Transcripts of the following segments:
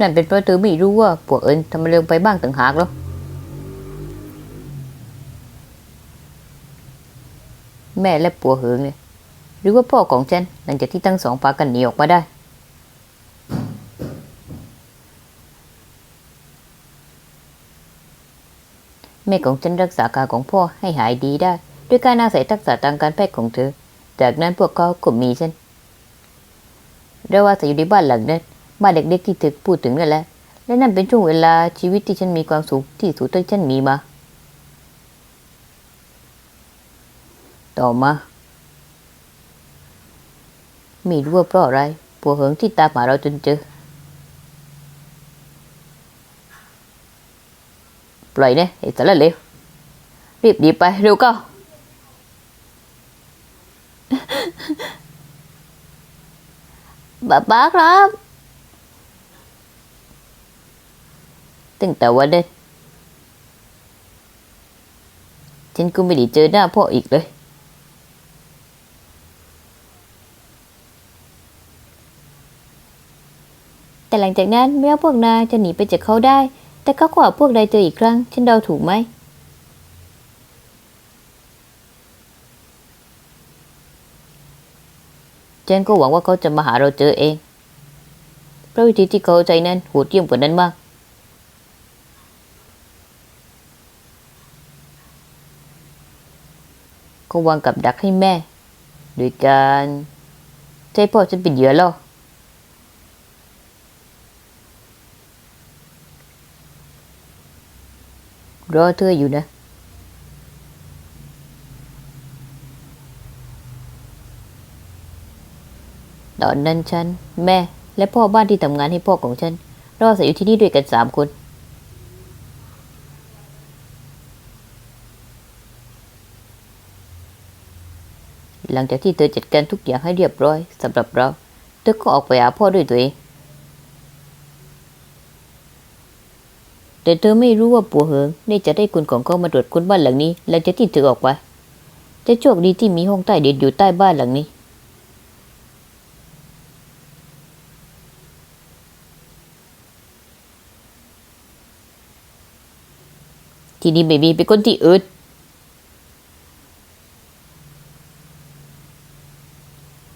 นั่นเป็นเพราะเธอไม่รู้ว่าพวกเอิญทำเร็วไปบ้างต่างหากแล้วแม่และปัวเหิงเนี่ยหรือว่าพ่อของฉันหลังจากที่ทั้งสองพากันหนีออกมาได้ แม่ของฉันรักษาการของพ่อให้หายดีได้ ด้วยการอาศัยทักษะทางการแพทย์ของเธอ จากนั้นพวกเขาก็มีฉันเราอาศัยอยู่ในบ้านหลังนั้น บ้านเด็กๆที่เธอพูดถึงนั่นแหละ และนั่นเป็นช่วงเวลาชีวิตที่ฉันมีความสุขที่สุดที่ฉันมีมา ต่อมาม่รู้ว่าเพราะอะไรผัวเหิงที่ตามหาเราจนเจอ ปล่อยเนี่ยไอ้สารเลวรีบดีไปเร็วก็ป๊าป๊าครับ ตั้งแต่วันนั้นฉันก็ไม่ได้เจอหน้าพ่ออีกเลย แต่หลังจากนั้นแม้ว่าพวกนายจะหนีไปจากเขาได้ แต่เขาก็หาพวกนายเจออีกครั้ง ฉันเดาถูกไหมฉันก็หวังว่าเขาจะมาหาเราเจอเอง เพราะวิธีที่เขาใจนั้นโหดเยี่ยมกว่านั้นมาก เขาวางกับดักให้แม่ โดยการใช้พ่อฉันเป็นเหยื่อล่อรอเธออยู่นะ ตอนนั้นฉัน แม่และพ่อบ้านที่ทำงานให้พ่อของฉัน รอาศัยอยู่ที่นี่ด้วยกันสามคน หลังจากที่เธอจัดการทุกอย่างให้เรียบร้อยสำหรับเรา เธอก็ออกไปหาพ่อด้วยตัวเอง แต่เธอไม่รู้ว่าปัวเหิงได้จะได้คนของเขามาตรวจค้นบ้านหลังนี้ หลังจากที่เธอออกไปแต่โชคดีที่มีห้องใต้เด็ดอยู่ใต้บ้านหลังนี้ ที่นี่ไม่มีเป็นคนที่อื่น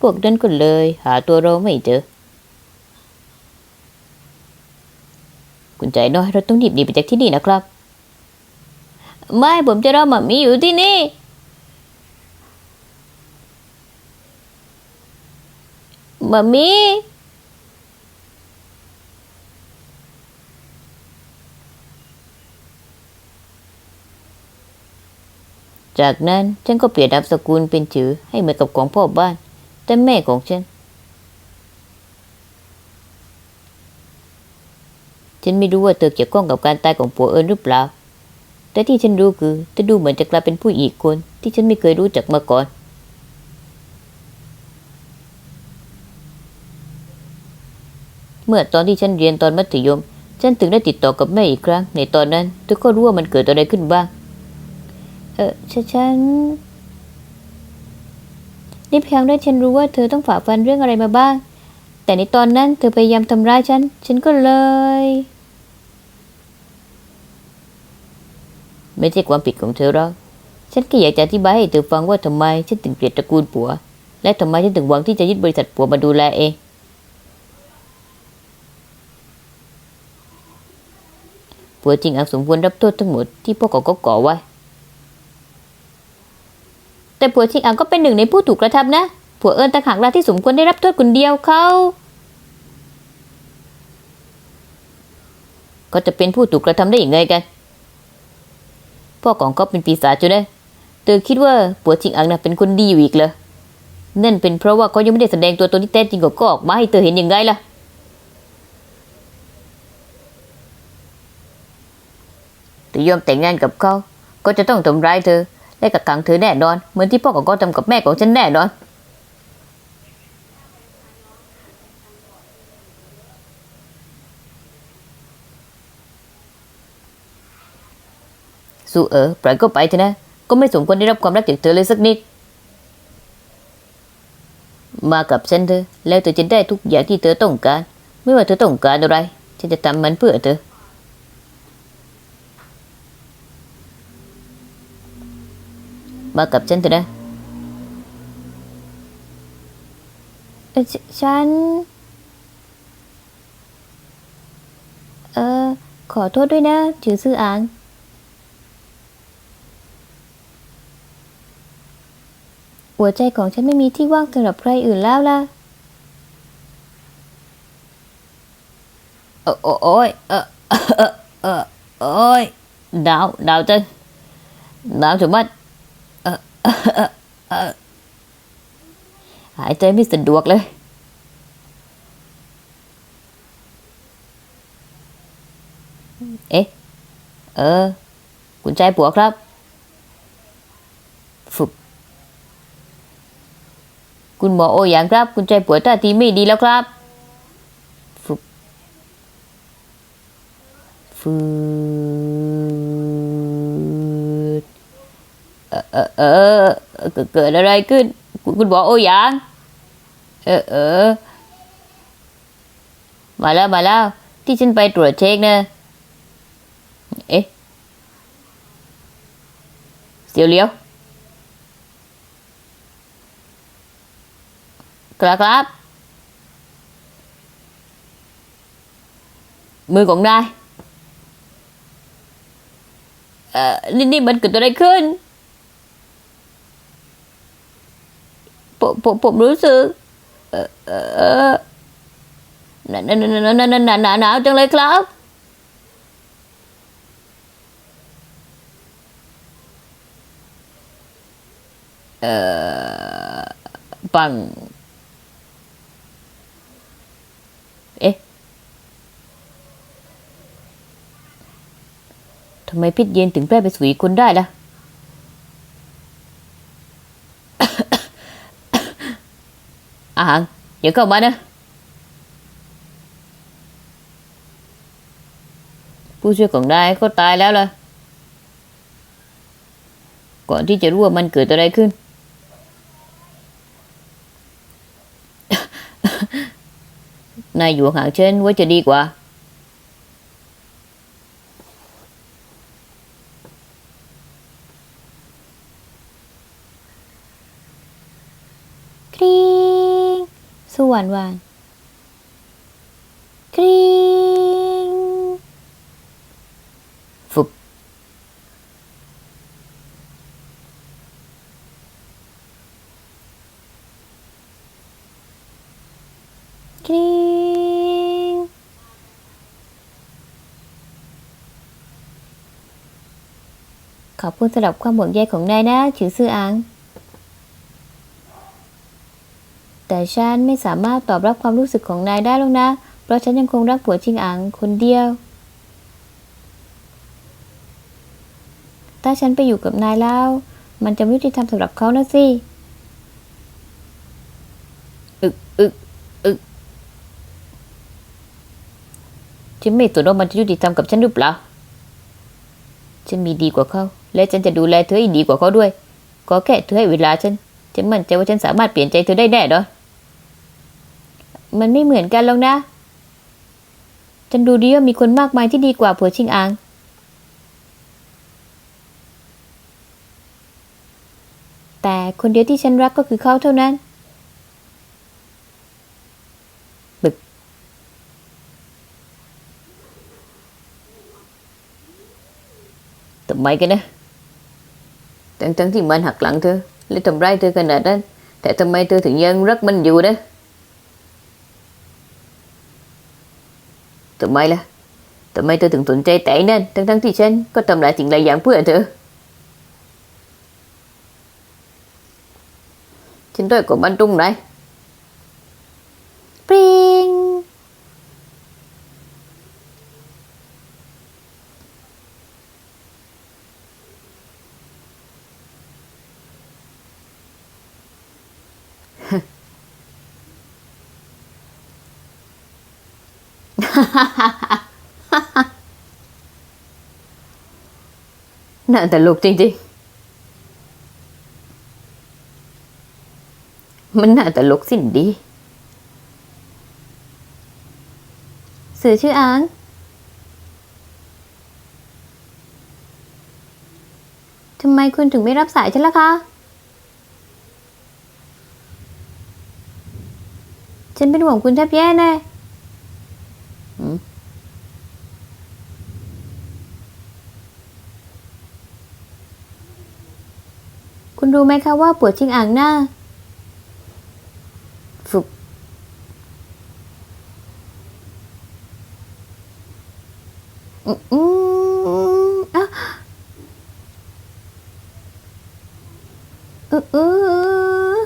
พวกนั้นก็เลย หาตัวเราไม่เจอ คุณใจน้อยเราต้องรีบหนีไปจากที่นี่นะครับ ไม่ผมจะรอหมามีอยู่ที่นี่ มามีจากนั้นฉันก็เปลี่ยนนามสกุลเป็นชื่อให้เหมือนกับของพ่อบ้าน แต่แม่ของฉัน ฉันไม่รู้ว่าเธอเกี่ยวข้องกับการตายของผัวเอิญหรือเปล่า แต่ที่ฉันรู้คือเธอดูเหมือนจะกลายเป็นผู้อีกคน ที่ฉันไม่เคยรู้จักมาก่อน เมื่อตอนที่ฉันเรียนตอนมัธยม ฉันถึงได้ติดต่อกับแม่อีกครั้ง ในตอนนั้นเธอก็รู้ว่ามันเกิดอะไรขึ้นบ้าง เออฉัน นี่เพียงได้ฉันรู้ว่าเธอต้องฝ่าฟันเรื่องอะไรมาบ้าง แต่ในตอนนั้นเธอพยายามทำร้ายฉัน ฉันก็เลย ไม่ใช่ความผิดของเธอหรอกฉันแค่อยากจะอธิบายให้เธอฟังว่าทำไมฉันถึงเกลียดตระกูลผัว และทำไมฉันถึงหวังที่จะยึดบริษัทผัวมาดูแลเองผัวจริงอักสมควรรับโทษทั้งหมดที่พ่อของเขาก่อไว้ แต่ผัวชิงอังก็เป็นหนึ่งในผู้ถูกกระทำนะ ผัวเอิญต่างหากล่ะที่สมควรได้รับโทษคนเดียวเขาก็จะเป็นผู้ถูกกระทำได้อย่างไงกันพ่อของเขาเป็นปีศาจจุนะเธอคิดว่าผัวจริงอังนะเป็นคนดีอยู่อีกเหรอนั่นเป็นเพราะว่าเขายังไม่ได้แสดงตัวตนที่แท้จริงของเขาออกมาให้เธอเห็นอยังไงล่ะ เธอยอมแต่งงานกับเขา ก็จะต้องทำร้ายเธอ และกักขังเธอแน่นอน เหมือนที่พ่อของเขาทำกับแม่ของฉันแน่นอน สูเออปล่อยก็ไปเถอะนะ ก็ไม่สมควรได้รับความรักจากเธอเลยสักนิด มากับฉันเธอะแล้วเธอจะได้ทุกอย่างที่เธอต้องการ ไม่ว่าเธอต้องการอะไร ฉันจะทำมันเพื่อเธอ มากับฉันเถอะนะฉฉัน เออขอโทษด้วยนะจือซื่ออาง หัวใจของฉันไม่มีที่ว่างสำหรับใครอื่นแล้วล่ะ โอ้โอ้โอ้ยเออเออเออโอ้ยดาว ดาวจังดาวจังมัดเหายใจไม่สะดวกเลย เอ๊ะ เออ คุณชายผัวครับ ฝึก คุณหมอโออย่างครับ คุณชายผัวท่าทีไม่ดีแล้วครับฝึกฟื เออเออเกิดอะไรขึ้น คุณบอกโอ้ยาง เออเออ มาแล้วมาแล้ว ที่ฉันไปตรวจเช็คนะเอ๊ะเสียวเลี้ยวครับครับ มือของนายเอ่อนี่นี่มันเกิดอะไรขึ้น ผมผมผมรู้สึก เออเออหนาวหนาวหนาวหนาวหนาวหนาวหนาวจังเลยครับเอ่อปัง เอ๊ะทำไมพิษเย็นถึงแพร่ไปสู่อีกคนได้ล่ะ อาห อย่าเข้ามานะ ผู้ช่วยของนายก็ตายแล้วล่ะ ก่อนที่จะรู้ว่ามันเกิดอะไรขึ้น นายอยู่ห่างๆฉันว่าจะดีกว่าครี สวรรค์หวานครีงฝึกครีงขอบคุณสำหรับความห่วงใยของนายนะ ชือซื่ออาง แต่ ฉันไม่สามารถตอบรับความรู้สึกของนายได้หรอกนะ เพราะฉันยังคงรักผัวชิงอังคนเดียว ถ้าฉันไปอยู่กับนายแล้ว มันจะไม่ยุติธรรมสำหรับเขานะสิอึกอึกอึกฉันไม่สนว่ามันจะยุติธรรมกับฉันหรือเปล่า ฉันมีดีกว่าเขา และฉันจะดูแลเธอให้ดีกว่าเขาด้วย ก็แค่เธอให้เวลาฉัน ฉันมั่นใจว่าฉันสามารถเปลี่ยนใจเธอได้แน่นอน มันไม่เหมือนกันหรอกนะฉันดูดีว่ามีคนมากมายที่ดีกว่าผัวชิงอัง แต่คนเดียวที่ฉันรักก็คือเขาเท่านั้นบึก ทำไมกันนะ ทั้งทั้งๆที่มันหักหลังเธอ และทำร้ายเธอขนาดนั้น แต่ทำไมเธอถึงยังรักมันอยู่นะ ทำไมล่ะทำไมเธอถึงสนใจแต่ไอ้นั่นทั้งทั้งๆที่ฉันก็ทำหลายสิ่งหลายอย่างเพื่อเธอ ฉันด้อยกว่ามันตรงไหน ปริง น่าตลกจริงๆ มันน่าตลกสิ้นดีสื่อชื่ออังทำไมคุณถึงไม่รับสายฉันล่ะคะ ฉันเป็นห่วงคุณแทบแย่แน่ อืม คุณ รู้ไหมคะว่าปวดชิงอ่างหน้า ฝึก อืมอืมอะอืออือ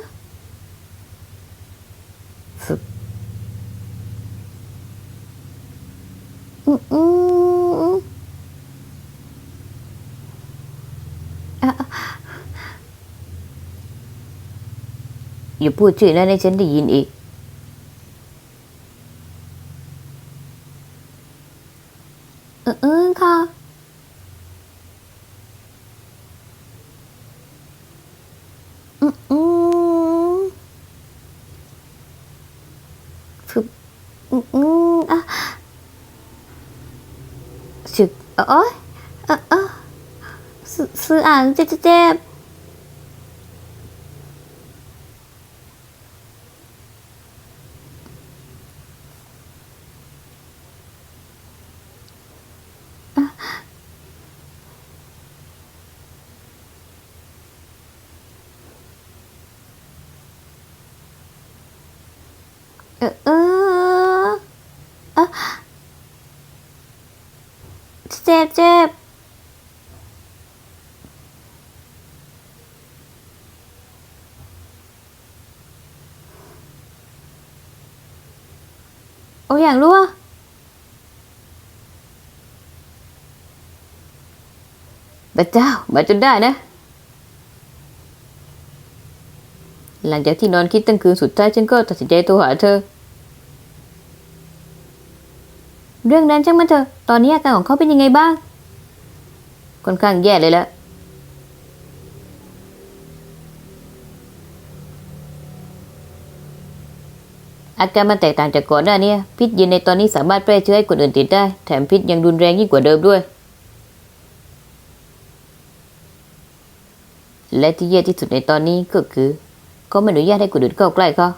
ฝึก อืมอืมอะอะ อย่าพูดชื่อนั้นให้ฉันได้ยินอีกอืออืออค่ะ อืมอืมฝึกอืมอืมอะชึกโอ๊ยอะอะซื้อซื้ออ่างเจ็บเจ็บเจ็บอะเออเอออะ เจ็บเจ็บโอ้ยอย่างรู้ว่าพระเจ้ามาจนได้นะ หลังจากที่นอนคิดตั้งคืนสุดท้ายฉันก็ตัดสินใจโทรหาเธอ เรื่องนั้นช่างมันเถอะ ตอนนี้อาการของเขาเป็นยังไงบ้าง ค่อนข้างแย่เลยละอาการมันแตกต่างจากก่อนหน้านี้พิษเย็นในตอนนี้สามารถแพร่เชื้อให้คนอื่นติดได้ แถมพิษยังรุนแรงยิ่งกว่าเดิมด้วย และที่แย่ที่สุดในตอนนี้ก็คือเขาไม่อนุญาตให้คนอื่นเข้าใกล้เขา